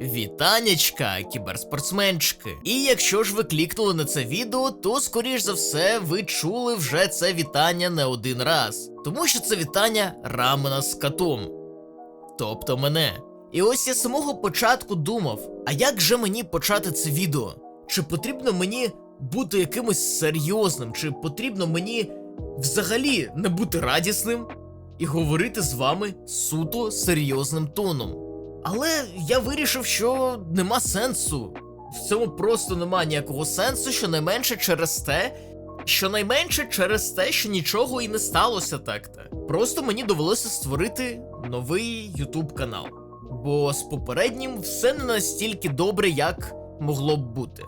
Вітанечка, кіберспортсменчики. І якщо ж ви клікнули на це відео, то скоріш за все ви чули вже це вітання не один раз. Тому що це вітання рамена з котом. Тобто мене. І ось я з самого початку думав: а як же мені почати це відео? Чи потрібно мені бути якимось серйозним, чи потрібно мені взагалі не бути радісним і говорити з вами суто серйозним тоном? Але я вирішив, що нема сенсу. В цьому просто нема ніякого сенсу, щонайменше через те, щонайменше через те, що нічого і не сталося так-то. Просто мені довелося створити новий YouTube канал. Бо з попереднім все не настільки добре, як могло б бути.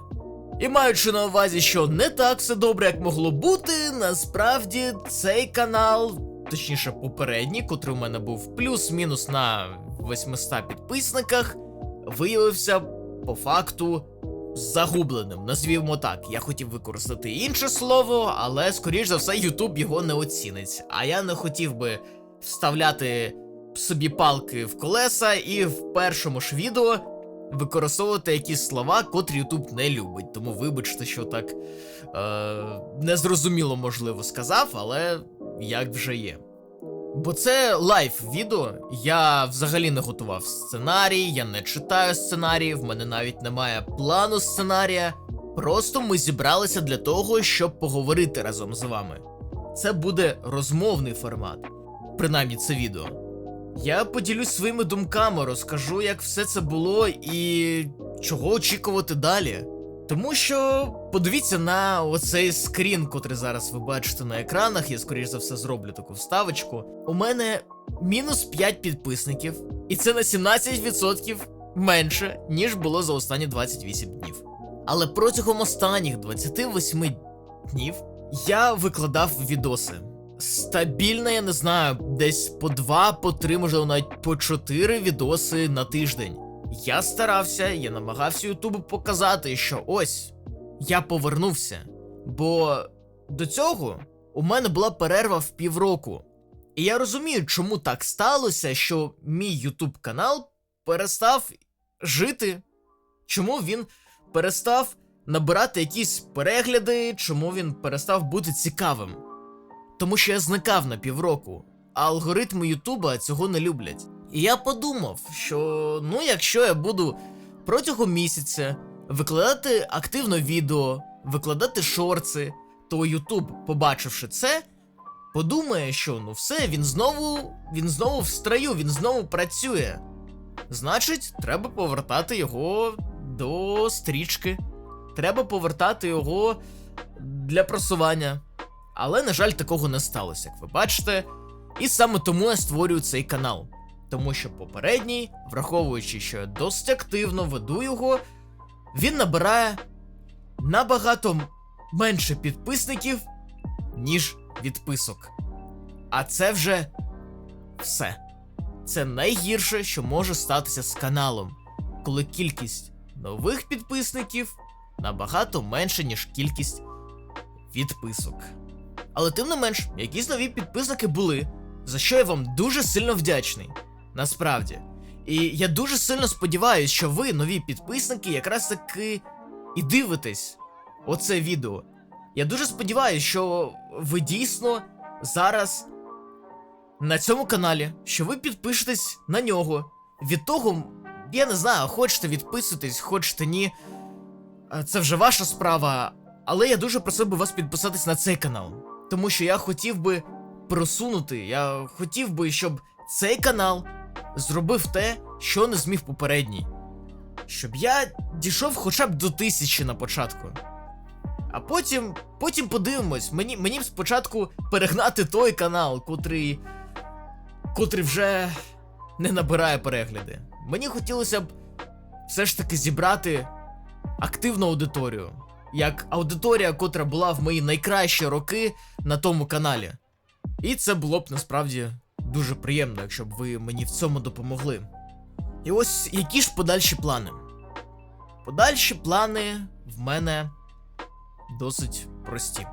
І маючи на увазі, що не так все добре, як могло бути, насправді цей канал, точніше, попередній, котрий у мене був плюс-мінус на 800 підписниках, виявився по факту загубленим. Назвімо так. Я хотів використати інше слово, але скоріш за все, Ютуб його не оцінить. А я не хотів би вставляти собі палки в колеса і в першому ж відео використовувати якісь слова, котрі Ютуб не любить. Тому вибачте, що так е, незрозуміло, можливо, сказав, але як вже є. Бо це лайв відео. Я взагалі не готував сценарій, я не читаю сценарій, в мене навіть немає плану сценарія. Просто ми зібралися для того, щоб поговорити разом з вами. Це буде розмовний формат, принаймні це відео. Я поділюсь своїми думками, розкажу, як все це було і чого очікувати далі. Тому що подивіться на оцей скрін, котрий зараз ви бачите на екранах. Я скоріш за все зроблю таку вставочку. У мене мінус 5 підписників, і це на 17% менше, ніж було за останні 28 днів. Але протягом останніх 28 днів я викладав відоси. Стабільно, я не знаю, десь по 2, по 3, можливо, навіть по 4 відоси на тиждень. Я старався, я намагався Ютубу показати, що ось я повернувся. Бо до цього у мене була перерва в півроку. І я розумію, чому так сталося, що мій Ютуб канал перестав жити. Чому він перестав набирати якісь перегляди, чому він перестав бути цікавим. Тому що я зникав на півроку, а алгоритми Ютуба цього не люблять. І я подумав, що ну якщо я буду протягом місяця викладати активно відео, викладати шорти, то Ютуб, побачивши це, подумає, що ну все, він знову він знову в строю, він знову працює. Значить, треба повертати його до стрічки. Треба повертати його для просування. Але, на жаль, такого не сталося, як ви бачите. І саме тому я створюю цей канал. Тому що попередній, враховуючи, що я досить активно веду його, він набирає набагато менше підписників, ніж відписок. А це вже все. Це найгірше, що може статися з каналом, коли кількість нових підписників набагато менше, ніж кількість відписок. Але тим не менш, якісь нові підписники були, за що я вам дуже сильно вдячний. Насправді. І я дуже сильно сподіваюся, що ви, нові підписники, якраз таки і дивитесь оце відео. Я дуже сподіваюся, що ви дійсно зараз на цьому каналі, що ви підпишетесь на нього. Від того, я не знаю, хочете відписуйтесь, хочете ні. Це вже ваша справа. Але я дуже просив би вас підписатись на цей канал. Тому що я хотів би просунути, я хотів би, щоб цей канал зробив те, що не зміг попередній. Щоб я дійшов хоча б до тисячі на початку. А потім. Потім подивимось. Мені мені б спочатку перегнати той канал, котрий. котрий вже не набирає перегляди. Мені хотілося б все ж таки зібрати активну аудиторію. Як аудиторія, котра була в мої найкращі роки на тому каналі. І це було б насправді дуже приємно, якщо б ви мені в цьому допомогли. І ось які ж подальші плани? Подальші плани в мене досить прості.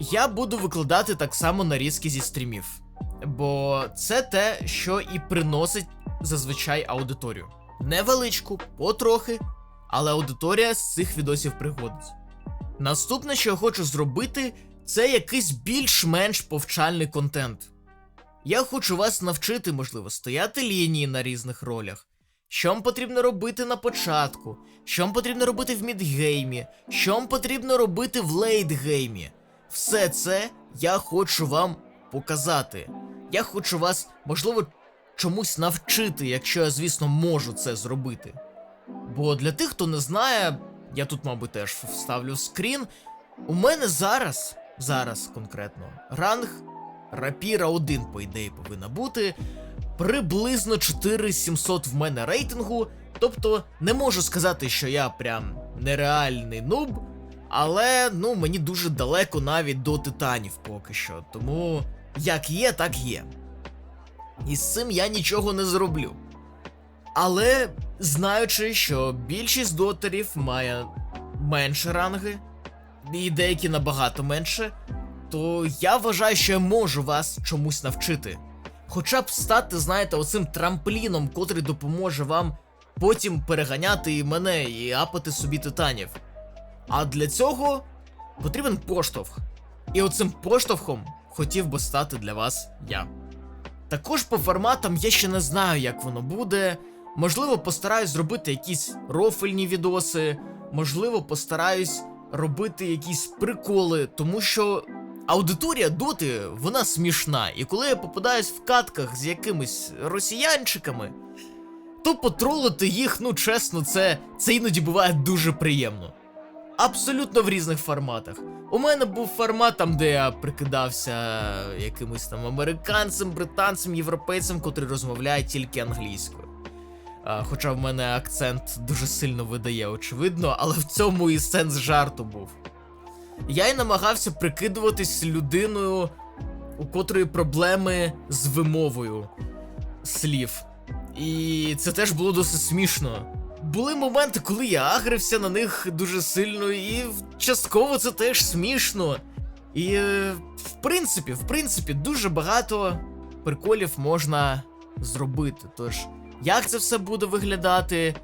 Я буду викладати так само нарізки зі стрімів, бо це те, що і приносить зазвичай аудиторію. Невеличку, потрохи, але аудиторія з цих відосів приходить. Наступне, що я хочу зробити, це якийсь більш-менш повчальний контент. Я хочу вас навчити, можливо, стояти лінії на різних ролях. Що вам потрібно робити на початку, що вам потрібно робити в мідгеймі, що вам потрібно робити в лейтгеймі. Все це я хочу вам показати. Я хочу вас, можливо, чомусь навчити, якщо я, звісно, можу це зробити. Бо для тих, хто не знає, я тут, мабуть, теж вставлю скрін. У мене зараз, зараз конкретно, ранг Рапіра 1, по ідеї, повинна бути. Приблизно 4700 в мене рейтингу. Тобто не можу сказати, що я прям нереальний нуб, але ну мені дуже далеко навіть до титанів поки що. Тому як є, так є. І з цим я нічого не зроблю. Але знаючи, що більшість дотерів має менше ранги, і деякі набагато менше, то я вважаю, що я можу вас чомусь навчити. Хоча б стати, знаєте, оцим трампліном, котрий допоможе вам потім переганяти і мене і апати собі титанів. А для цього потрібен поштовх. І оцим поштовхом хотів би стати для вас я. Також по форматам я ще не знаю, як воно буде. Можливо, постараюсь зробити якісь рофельні відоси, можливо, постараюсь робити якісь приколи, тому що аудиторія доти, вона смішна. І коли я попадаюсь в катках з якимись росіянчиками, то потролити їх, ну чесно, це, це іноді буває дуже приємно. Абсолютно в різних форматах. У мене був формат там, де я прикидався якимось там американцем, британцем, європейцем, котрий розмовляє тільки англійською. Хоча в мене акцент дуже сильно видає, очевидно, але в цьому і сенс жарту був. Я й намагався прикидуватись людиною, у котрої проблеми з вимовою слів. І це теж було досить смішно. Були моменти, коли я агрився на них дуже сильно, і частково це теж смішно. І е, в принципі, в принципі, дуже багато приколів можна зробити. Тож, як це все буде виглядати?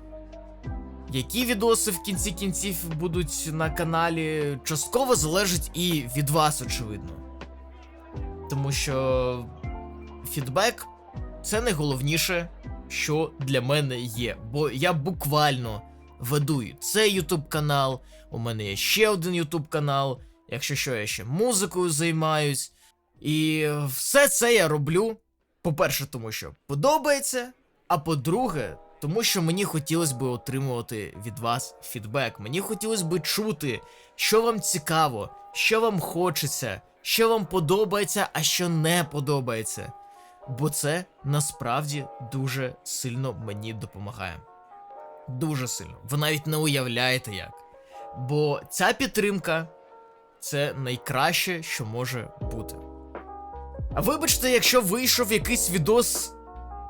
Які відоси в кінці кінців будуть на каналі, частково залежить і від вас, очевидно. Тому що фідбек це найголовніше, що для мене є. Бо я буквально веду цей YouTube канал, у мене є ще один YouTube канал, якщо що, я ще музикою займаюсь. І все це я роблю. По-перше, тому що подобається, а по-друге, тому що мені хотілося б отримувати від вас фідбек. Мені хотілося б чути, що вам цікаво, що вам хочеться, що вам подобається, а що не подобається. Бо це насправді дуже сильно мені допомагає. Дуже сильно. Ви навіть не уявляєте як. Бо ця підтримка це найкраще, що може бути. А вибачте, якщо вийшов якийсь відос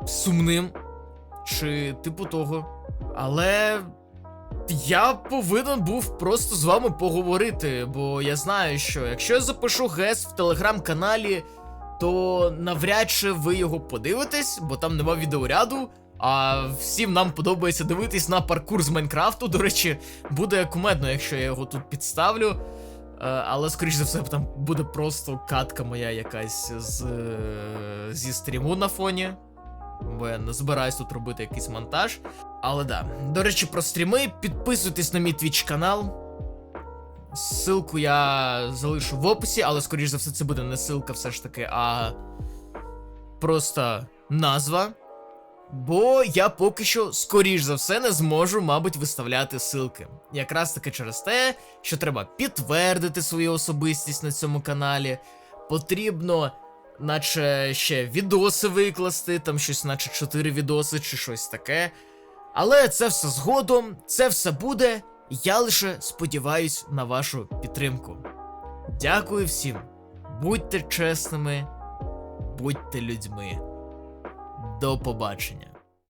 сумним чи типу того. Але я повинен був просто з вами поговорити, бо я знаю, що якщо я запишу гес в телеграм-каналі, то навряд чи ви його подивитесь, бо там нема відеоряду. А всім нам подобається дивитись на паркур з Майнкрафту. До речі, буде кумедно, якщо я його тут підставлю. Е, Але, скоріш за все, там буде просто катка моя якась з, е, зі стріму на фоні Бо я не збираюсь тут робити якийсь монтаж. Але да. До речі, про стріми. Підписуйтесь на мій твіч канал. Ссылку я залишу в описі, але скоріш за все це буде не ссылка все ж таки, а просто назва. Бо я поки що, скоріш за все, не зможу, мабуть, виставляти ссылки. Якраз таки через те, що треба підтвердити свою особистість на цьому каналі. Потрібно, наче ще відоси викласти, там щось, наче 4 відоси чи щось таке. Але це все згодом, це все буде. Я лише сподіваюсь на вашу підтримку. Дякую всім. Будьте чесними, будьте людьми. До побачення.